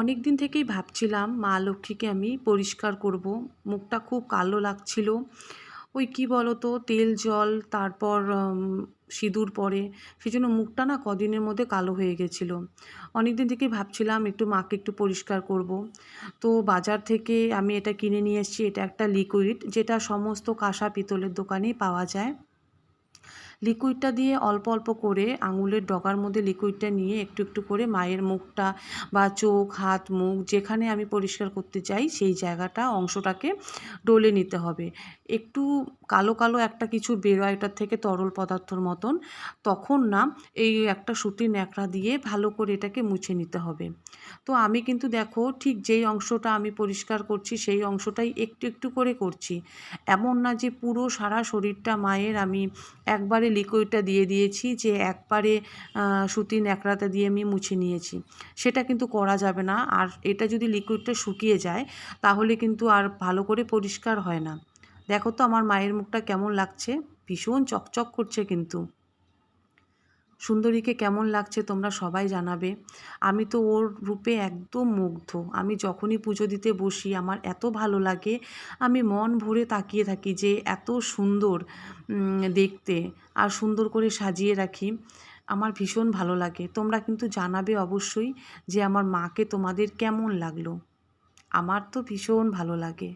অনেক দিন থেকেই ভাবছিলাম, মা লক্ষ্মীকে আমি পরিষ্কার করব। মুখটা খুব কালো লাগছিল। ওই কী বলো তো তেল, জল, তারপর সিঁদুর পরে সেই জন্য মুখটা না কদিনের মধ্যে কালো হয়ে গেছিল। অনেক দিন থেকেই ভাবছিলাম একটু মাকে একটু পরিষ্কার করব। তো বাজার থেকে আমি এটা কিনে নিয়ে এসেছি, এটা একটা লিকুইড, যেটা সমস্ত কাঁসা পিতলের দোকানেই পাওয়া যায়। লিকুইডটা দিয়ে অল্প অল্প করে আঙুলের ডগার মধ্যে লিকুইডটা নিয়ে একটু একটু করে মায়ের মুখটা বা চোখ, হাত, মুখ যেখানে আমি পরিষ্কার করতে চাই সেই জায়গাটা, অংশটাকে ডলে নিতে হবে। একটু কালো কালো একটা কিছু বেরোয় এটার থেকে তরল পদার্থর মতন, তখন না এই একটা সুতির ন্যাকড়া দিয়ে ভালো করে এটাকে মুছে নিতে হবে। তো আমি কিন্তু দেখো ঠিক যেই অংশটা আমি পরিষ্কার করছি সেই অংশটাই একটু একটু করে করছি। এমন না যে পুরো সারা শরীরটা মায়ের আমি একবারে লিকুইডটা দিয়ে দিয়েছি যে একবারে সুতি সুতির ন্যাকড়াটা দিয়ে আমি মুছে নিয়েছি। সেটা কিন্তু করা যাবে না। আর এটা যদি লিকুইডটা শুকিয়ে যায়, তাহলে কিন্তু আর ভালো করে পরিষ্কার হয় না। দেখো তো আমার মায়ের মুখটা কেমন লাগছে? ভীষণ চকচক করছে কিন্তু। সুন্দরীকে কেমন লাগছে তোমরা সবাই জানাবে। আমি তো ওর রূপে একদম মুগ্ধ। আমি যখনই পুজো দিতে বসি, আমার এত ভালো লাগে। আমি মন ভরে তাকিয়ে থাকি যে এত সুন্দর দেখতে আর সুন্দর করে সাজিয়ে রাখি। আমার ভীষণ ভালো লাগে। তোমরা কিন্তু জানাবে অবশ্যই যে আমার মাকে তোমাদের কেমন লাগল। আমার তো ভীষণ ভালো লাগে।